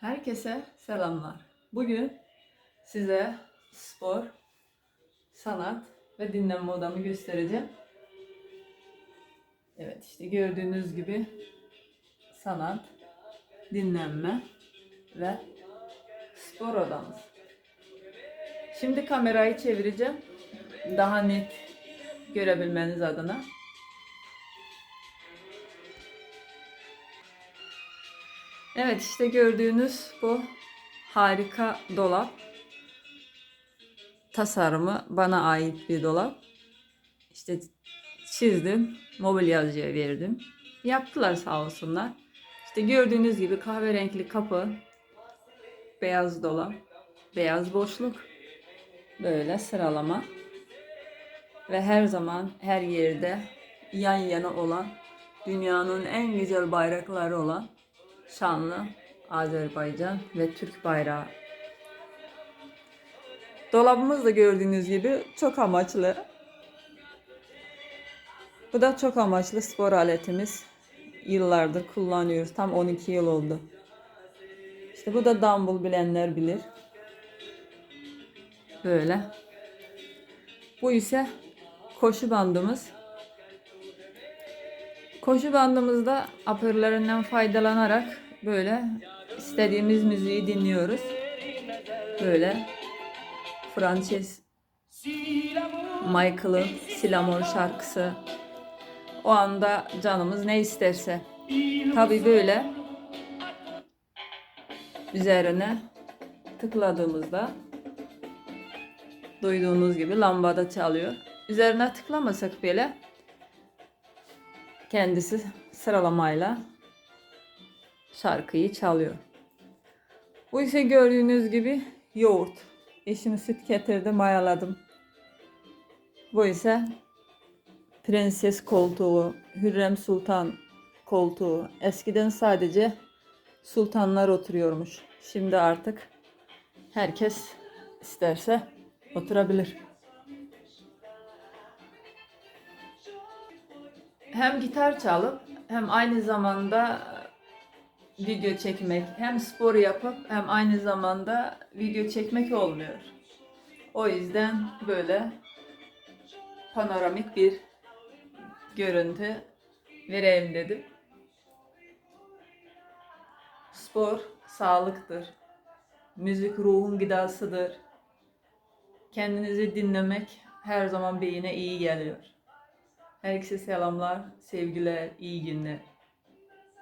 Herkese selamlar. Bugün size spor, sanat ve dinlenme odamı göstereceğim. Evet işte gördüğünüz gibi sanat, dinlenme ve spor odamız. Şimdi kamerayı çevireceğim. Daha net görebilmeniz adına. Evet işte gördüğünüz bu harika dolap. Tasarımı bana ait bir dolap. İşte çizdim, mobilyacıya verdim. Yaptılar sağ olsunlar. İşte gördüğünüz gibi kahverengi kapı, beyaz dolap, beyaz boşluk. Böyle sıralama. Ve her zaman her yerde yan yana olan dünyanın en güzel bayrakları olan şanlı Azerbaycan ve Türk bayrağı. Dolabımız da gördüğünüz gibi çok amaçlı. Bu da çok amaçlı spor aletimiz. Yıllardır kullanıyoruz. Tam 12 yıl oldu. İşte bu da dumbbell bilenler bilir. Böyle. Bu ise koşu bandımız. Koşu bandımızda apörlerinden faydalanarak böyle istediğimiz müziği dinliyoruz. Böyle Frances Michael'ın Silamor şarkısı. O anda canımız ne isterse. Tabi böyle üzerine tıkladığımızda duyduğunuz gibi lambada çalıyor. Üzerine tıklamasak bile kendisi sıralamayla şarkıyı çalıyor. Bu ise gördüğünüz gibi yoğurt. Eşim süt getirdi mayaladım. Bu ise prenses koltuğu, Hürrem Sultan koltuğu. Eskiden sadece sultanlar oturuyormuş. Şimdi artık herkes isterse oturabilir. hem gitar çalıp hem aynı zamanda video çekmek, hem spor yapıp hem aynı zamanda video çekmek olmuyor. O yüzden böyle panoramik bir görüntü vereyim dedim. Spor sağlıktır. Müzik ruhun gıdasıdır. Kendinizi dinlemek her zaman beyine iyi geliyor. Herkese selamlar, sevgiler, iyi günler.